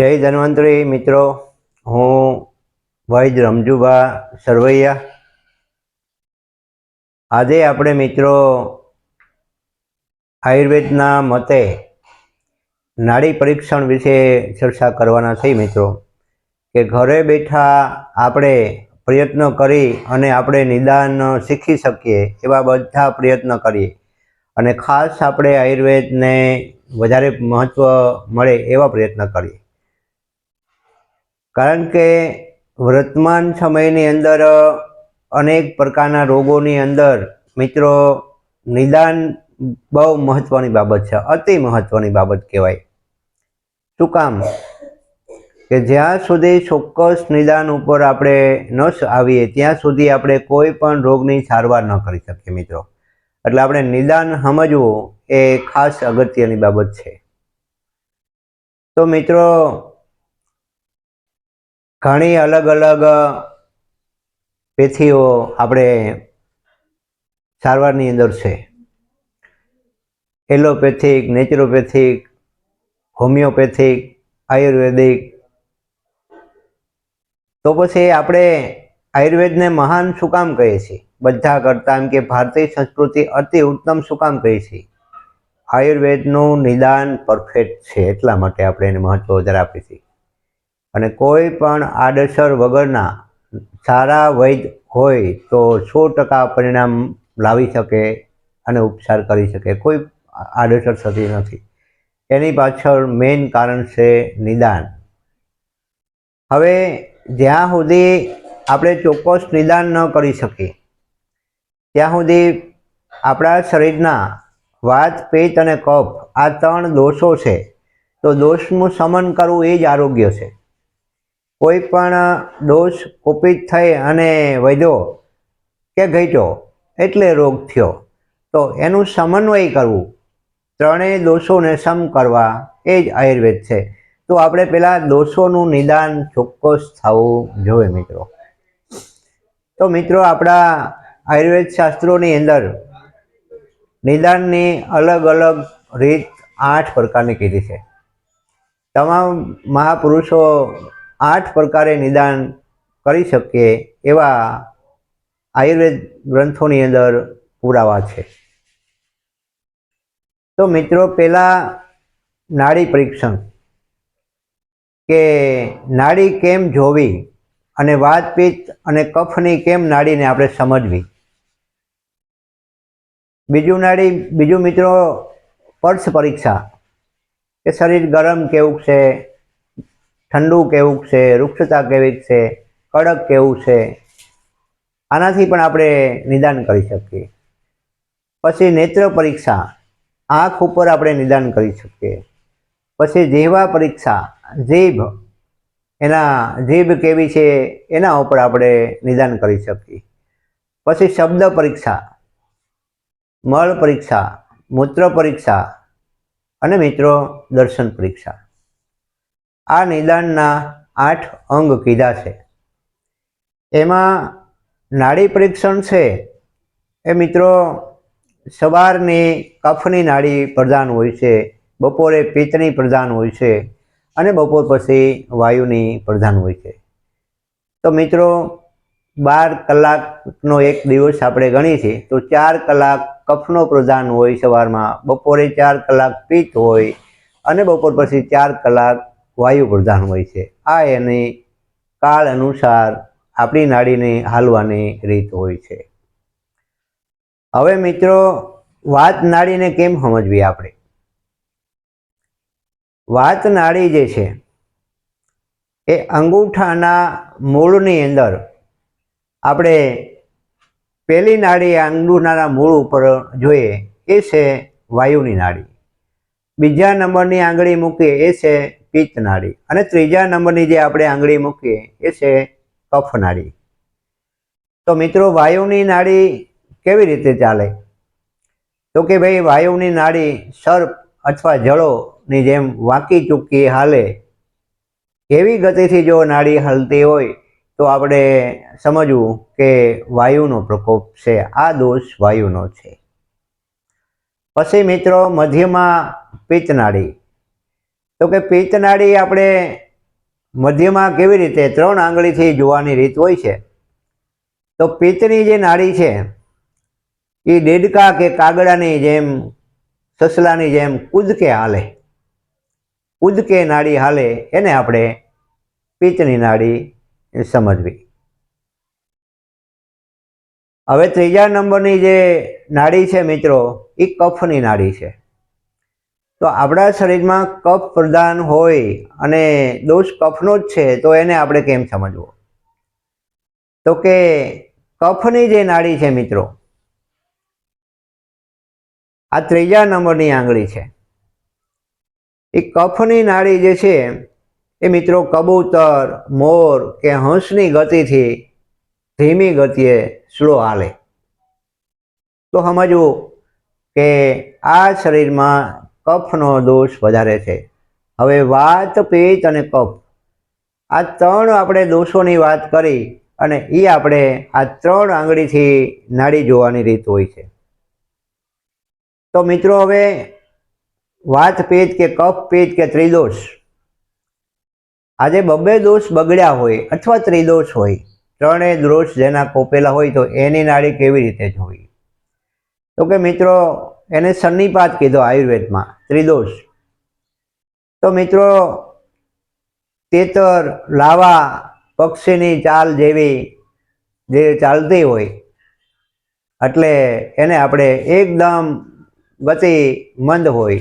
જય ધન્વંતરી મિત્રો. હું વૈદ રમજુભા સરવૈયા. આજે આપણે મિત્રો આયુર્વેદના મતે નાડી પરીક્ષણ વિશે ચર્ચા કરવાના થઈ મિત્રો. કે ઘરે બેઠા આપણે પ્રયત્ન કરી અને આપણે નિદાન શીખી શકીએ એવા બધા પ્રયત્ન કરીએ. અને ખાસ આપણે આયુર્વેદને વધારે મહત્ત્વ મળે એવા પ્રયત્ન કરીએ. કારણ કે વર્તમાન સમયની અંદર અનેક પ્રકારના રોગોની અંદર મિત્રો નિદાન બહુ મહત્ત્વની બાબત છે, અતિ મહત્ત્વની બાબત કહેવાય. શું કામ? કે જ્યાં સુધી ચોક્કસ નિદાન ઉપર આપણે ન આવીએ, ત્યાં સુધી આપણે કોઈ પણ રોગની સારવાર ન કરી શકીએ મિત્રો. એટલે આપણે નિદાન સમજવું એ ખાસ અગત્યની બાબત છે. તો મિત્રો ઘણી અલગ અલગ પેથીઓ આપણે સારવારની અંદર છે. Allopathic, naturopathic, homeopathic, Ayurvedic. તો પછી આપણે આયુર્વેદને મહાન શું કામ કહીએ છીએ? બધા કરતાં એમ કે ભારતીય સંસ્કૃતિ અતિ ઉત્તમ શું કામ કહીએ છીએ? આયુર્વેદનું નિદાન પરફેક્ટ છે, એટલા માટે આપણે એને મહત્ત્વ વધારે આપીએ છીએ. અને કોઈ પણ આડઅસર વગરના સારા વૈદ હોય તો સો ટકા પરિણામ લાવી શકે અને ઉપચાર કરી શકે. કોઈ આડઅસર થતી નથી. એની પાછળ મેઇન કારણ છે નિદાન. હવે જ્યાં સુધી આપણે ચોક્કસ નિદાન ન કરી શકીએ, ત્યાં સુધી આપણા શરીરના વાત, પેટ અને કફ આ ત્રણ દોષો છે, તો દોષનું શમન કરવું એ જ આરોગ્ય છે. કોઈ પણ દોષ કુપિત થઈ અને વધ્યો કે ઘટ્યો એટલે રોગ થયો. તો એનું સમન્વય કરવું. ત્રણેય દોષોને સમ કરવા એ જ આયુર્વેદ છે. તો આપણે પહેલાં દોષોનું નિદાન ચોક્કસ થવું જોઈએ મિત્રો. તો મિત્રો આપણા આયુર્વેદ શાસ્ત્રોની અંદર નિદાનની અલગ અલગ રીત આઠ પ્રકારની કીધી છે. તમામ મહાપુરુષો આઠ પ્રકારે નિદાન કરી શકીએ એવા આયુર્વેદ ગ્રંથોની અંદર પુરાવા છે. તો મિત્રો, પહેલાં નાડી પરીક્ષણ કે નાડી કેમ જોવી અને વાતપીત અને કફની કેમ નાડીને આપણે સમજવી? બીજું નાડી, બીજું મિત્રો, પર્સ પરીક્ષા કે શરીર ગરમ કેવું છે? ઠંડુ કેવું છે વૃક્ષતા કેવી છે, કડક કેવું છે, આનાથી પણ આપણે નિદાન કરી શકીએ. પછી નેત્ર પરીક્ષા, આંખ ઉપર આપણે નિદાન કરી શકીએ. પછી જીહવા પરીક્ષા, જીભ, એના જીભ કેવી છે, એના ઉપર આપણે નિદાન કરી શકીએ. પછી શબ્દ પરીક્ષા, મળ પરીક્ષા, મૂત્ર પરીક્ષા અને મિત્રો દર્શન પરીક્ષા. આ નિદાનના આઠ અંગ કીધા છે. એમાં નાડી પરીક્ષણ છે. એ મિત્રો સવારની કફની નાડી પ્રધાન હોય છે, બપોરે પિત્તની પ્રધાન હોય છે અને બપોર પછી વાયુની પ્રધાન હોય છે. તો મિત્રો, બાર કલાકનો એક દિવસ આપણે ગણીએ છીએ, તો ચાર કલાક કફનો પ્રધાન હોય સવારમાં, બપોરે ચાર કલાક પિત્ત હોય અને બપોર પછી ચાર કલાક વાયુ પ્રધાન હોય છે. આ એની કાળ અનુસાર આપણી નાડીને હાલવાની રીત હોય છે. હવે મિત્રો, વાત નાડીને કેમ સમજવી આપણે? વાત નાડી જે છે, એ અંગૂઠાના મૂળની અંદર આપણે પહેલી નાડી અંગૂઠાના મૂળ ઉપર જોઈએ, એ છે વાયુની નાડી. બીજા નંબરની આંગળી મૂકીએ, એ છે પિત્ત નાડી અને ત્રીજા નંબરની જે આપણે આંગળી મૂકીએ, એ છે કફ નાડી તો મિત્રો, વાયુની નાડી કેવી રીતે ચાલે? તો કે ભાઈ, વાયુની નાડી સર્પ અથવા જળોની જેમ વાંકી ચૂકી હાલે, એવી ગતિથી જો નાડી હલતી હોય, તો આપણે સમજવું કે વાયુનો પ્રકોપ છે. આ દોષ વાયુનો છે. પછી મિત્રો, મધ્યમાં પિત્ત નાડી તો કે પિત્ત નાડી આપણે મધ્યમાં કેવી રીતે ત્રણ આંગળીથી જોવાની રીત હોય છે? તો પિત્તની જે નાળી છે, એ દેડકા કે કાગડાની જેમ, સસલાની જેમ કૂદકે હાલે. કૂદકે નાળી હાલે, એને આપણે પિત્તની નાડી સમજવી. હવે ત્રીજા નંબરની જે નાડી છે મિત્રો, એ કફની નાડી છે. તો આપણા શરીરમાં કફ પ્રધાન હોય અને દોષ કફનો જ છે, તો એને આપણે કેમ સમજવો? તો કે કફની જે નાડી છે મિત્રો, આ ત્રીજા નંબરની આંગળી છે. એ કફની નાડી જે છે, એ મિત્રો કબૂતર, મોર કે હંસની ગતિથી ધીમી ગતિએ સ્લો હાલે. તો સમજવું કે આ શરીરમાં કફનો દોષ વધારે છે. હવે વાત પિત્ત અને કફ. આ ત્રણ આપણે દોષોની વાત કરી અને એ આપણે આ ત્રણ આંગળીથી નાડી જોવાની રીત હોય છે. તો મિત્રો હવે વાત પિત્ત કે કફ પિત્ત કે ત્રિદોષ. આજે બબ્બે દોષ બગડ્યા હોય અથવા ત્રિદોષ હોય. ત્રણેય દોષ જેના કોપેલા હોય તો એની નાડી કેવી રીતે જોવી? તો કે મિત્રો એને સન્નિપાત કીધો આયુર્વેદમાં, ત્રિદોષ. તો મિત્રો, તેતર, લાવા, પક્ષીની ચાલ જેવી જે ચાલતી હોય, એટલે એને આપણે એકદમ ગતિ મંદ હોય.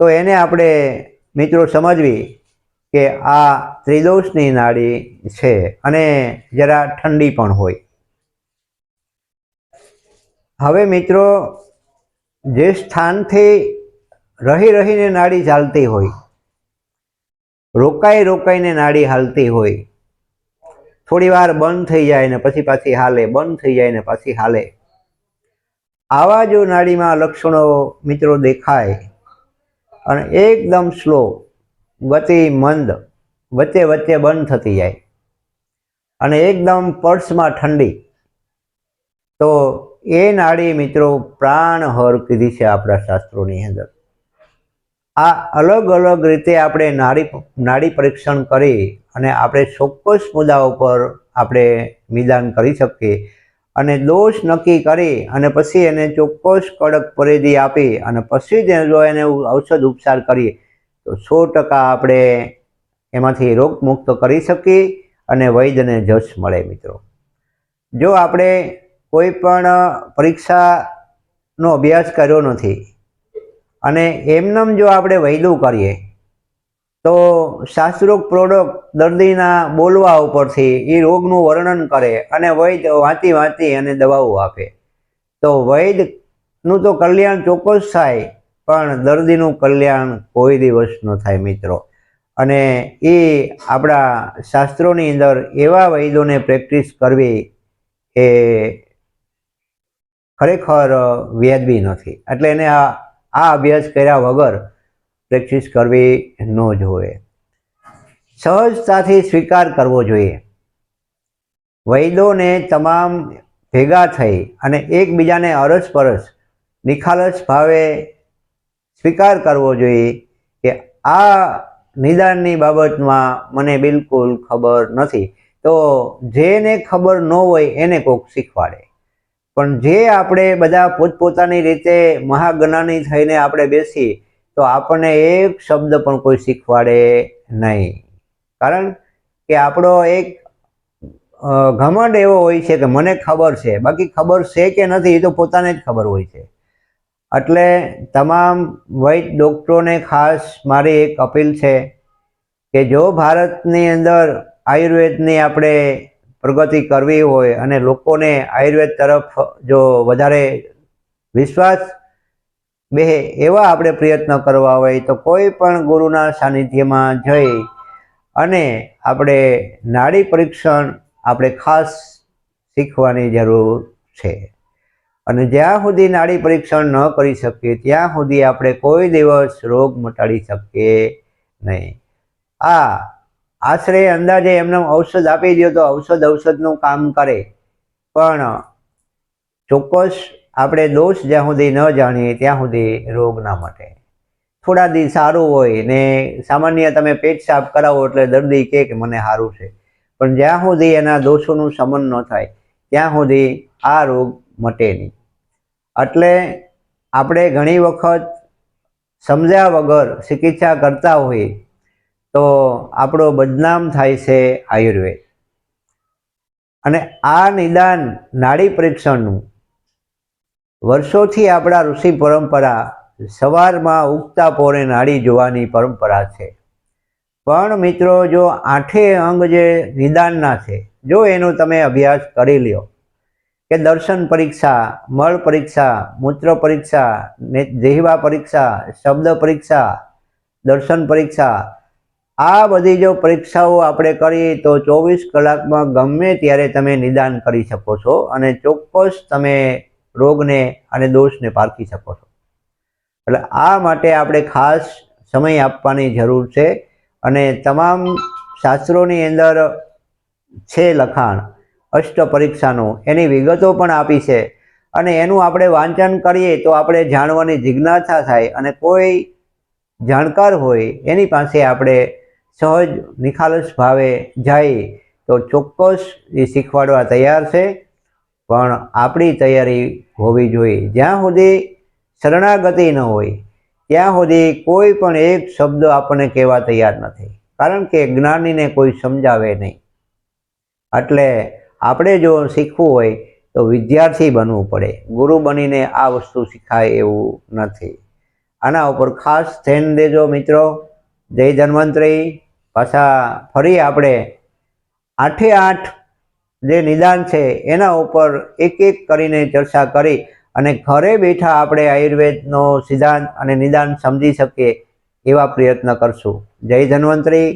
તો એને આપણે મિત્રો સમજવી કે આ ત્રિદોષની નાડી છે અને જરા ઠંડી પણ હોય. હવે મિત્રો જે સ્થાનથી રહી રહીને નાડી ચાલતી હોય, રોકાઈ રોકાઈને નાડી હાલતી હોય થોડી વાર બંધ થઈ જાય ને પછી પાછી હાલે, બંધ થઈ જાય ને પાછી હાલે. આવા જો નાડીમાં લક્ષણો મિત્રો દેખાય અને એકદમ સ્લો, ગતિ મંદ, વચ્ચે વચ્ચે બંધ થતી જાય અને એકદમ પર્સમાં ઠંડી, તો એ નાડી મિત્રો પ્રાણહર કીધી છે આપણા શાસ્ત્રોની અંદર. આ અલગ અલગ રીતે આપણે નાડી નાડી પરીક્ષણ કરી અને આપણે ચોક્કસ મુદ્દાઓ પર આપણે નિદાન કરી શકીએ અને દોષ નક્કી કરી અને પછી એને ચોક્કસ કડક પરિધિ આપી અને પછી જ જો એને ઔષધ ઉપચાર કરીએ, તો સો ટકા આપણે એમાંથી રોગમુક્ત કરી શકીએ અને વૈદ્યને જશ મળે મિત્રો. જો આપણે કોઈ પણ પરીક્ષાનો અભ્યાસ કર્યો નથી. અને એમનેમ જો આપણે વૈદું કરીએ, તો શાસ્ત્રોક પ્રોડક્ટ દર્દીના બોલવા ઉપરથી એ રોગનું વર્ણન કરે અને વૈદ વાંચી વાંચી અને દવાઓ આપે. તો વૈદનું તો કલ્યાણ ચોક્કસ થાય, પણ દર્દીનું કલ્યાણ કોઈ દિવસ ન થાય મિત્રો. અને એ આપણા શાસ્ત્રોની અંદર એવા વૈદોને પ્રેક્ટિસ કરવી એ ખરેખર વ્યાજબી નથી. એટલે એને આ આ અભ્યાસ કર્યા વગર પ્રેક્ટિસ કરવી ન જોઈએ. સહજતાથી સ્વીકાર કરવો જોઈએ. વૈદોને તમામ ભેગા થઈ અને એકબીજાને અરસપરસ, નિખાલસ ભાવે સ્વીકાર કરવો જોઈએ કે આ નિદાનની બાબતમાં મને બિલકુલ ખબર નથી. તો જેને ખબર ન હોય એને કોક શીખવાડે. પણ જે આપણે બધા પોતપોતાની રીતે મહાગણાની થઈને આપણે બેસી તો આપણને એક શબ્દ પણ કોઈ શીખવાડે નહીં. કારણ કે આપણો એક ઘમંડ એવો હોય છે કે મને ખબર છે. બાકી ખબર છે કે નથી એ તો પોતાને જ ખબર હોય છે. એટલે તમામ વૈદ ડૉક્ટરોને ખાસ મારી એક અપીલ છે કે જો ભારતની અંદર આયુર્વેદની આપણે પ્રગતિ કરવી હોય અને લોકોને આયુર્વેદ તરફ જો વધારે વિશ્વાસ બે એવા આપણે પ્રયત્ન કરવા હોય તો કોઈ પણ ગુરુના સાનિધ્યમાં જઈ અને આપણે નાડી પરીક્ષણ આપણે ખાસ શીખવાની જરૂર છે. અને જ્યાં સુધી નાડી પરીક્ષણ ન કરી શકીએ, ત્યાં સુધી આપણે કોઈ દિવસ રોગ મટાડી શકીએ નહીં. આ આશરે અંદાજે એમને ઔષધ આપી દો તો ઔષધ ઔષધનું કામ કરે. પણ ચોક્કસ આપણે દોષ જ્યાં સુધી ન જાણીએ ત્યાં સુધી રોગ ના મટે. થોડા દી સારું હોય ને સામાન્ય તમે પેટ સાફ કરાવો એટલે દર્દી કે મને સારું છે. પણ જ્યાં સુધી એના દોષોનું શમન ન થાય, ત્યાં સુધી આ રોગ મટે નહીં. એટલે આપણે ઘણી વખત સમજ્યા વગર ચિકિત્સા કરતા હોઈએ તો આપણો બદનામ થાય છે આયુર્વેદ. અને આ નિદાન નાડી પરીક્ષણનું વર્ષોથી આપણા ઋષિ પરંપરા સવારમાં ઉગતા પોરે નાડી જોવાની પરંપરા છે. પણ મિત્રો, જો આઠે અંગ જે નિદાનના છે, જો એનો તમે અભ્યાસ કરી લ્યો કે દર્શન પરીક્ષા, મળ પરીક્ષા, મૂત્ર પરીક્ષા, ને દેહવા પરીક્ષા, શબ્દ પરીક્ષા, દર્શન પરીક્ષા આ બધી જો પરીક્ષાઓ આપણે કરીએ તો ચોવીસ કલાકમાં ગમે ત્યારે તમે નિદાન કરી શકો છો અને ચોક્કસ તમે રોગને અને દોષને પારખી શકો છો. એટલે આ માટે આપણે ખાસ સમય આપવાની જરૂર છે અને તમામ શાસ્ત્રોની અંદર છે લખાણ, અષ્ટ પરીક્ષાનું, એની વિગતો પણ આપી છે અને એનું આપણે વાંચન કરીએ તો આપણે જાણવાની જિજ્ઞાસા થાય અને કોઈ જાણકાર હોય એની પાસે આપણે સહજ નિખાલસ ભાવે જાય તો ચોક્કસ એ શીખવાડવા તૈયાર છે. પણ આપણી તૈયારી હોવી જોઈએ. જ્યાં સુધી શરણાગતિ ન હોય, ત્યાં સુધી કોઈ પણ એક શબ્દ આપણને કહેવા તૈયાર નથી. કારણ કે જ્ઞાનીને કોઈ સમજાવે નહીં. એટલે આપણે જો શીખવું હોય, તો વિદ્યાર્થી બનવું પડે. ગુરુ બનીને આ વસ્તુ શીખાય એવું નથી. આના ઉપર ખાસ ધ્યાન દેજો મિત્રો. જય ધન્વંતરી. પાછા ફરી આપણે આઠે આઠ જે નિદાન છે એના ઉપર એક એક કરીને ચર્ચા કરી અને ઘરે બેઠા આપણે આયુર્વેદનો સિદ્ધાંત અને નિદાન સમજી શકીએ એવા પ્રયત્ન કરશું. જય ધન્વંતરી.